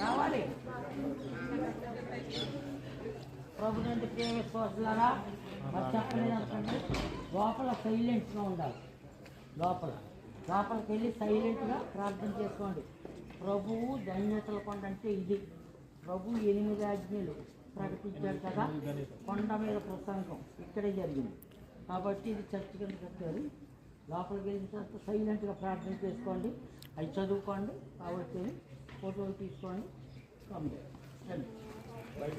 రావాలి. ప్రభుత్వ ప్రేమ మరి చెప్పలేదు అనుకోండి లోపల సైలెంట్గా ఉండాలి. లోపల. లోపలికి వెళ్ళి సైలెంట్గా ప్రార్థన చేసుకోండి. ప్రభువు ధన్యతల కొండ అంటే ఇది. ప్రభు ఎనిమిది ఆజ్ఞలు ప్రకటించాడు కదా కొండ మీద ప్రసంగం. ఇక్కడే జరిగింది. కాబట్టి ఇది చర్చ కింద కట్టారు లోపలికి వెళ్ళిన తర్వాత సైలెంట్గా ప్రార్థన చేసుకోండి. అవి చదువుకోండి. కాబట్టి ఫోటోలు తీసుకోండి. కమ్ బయట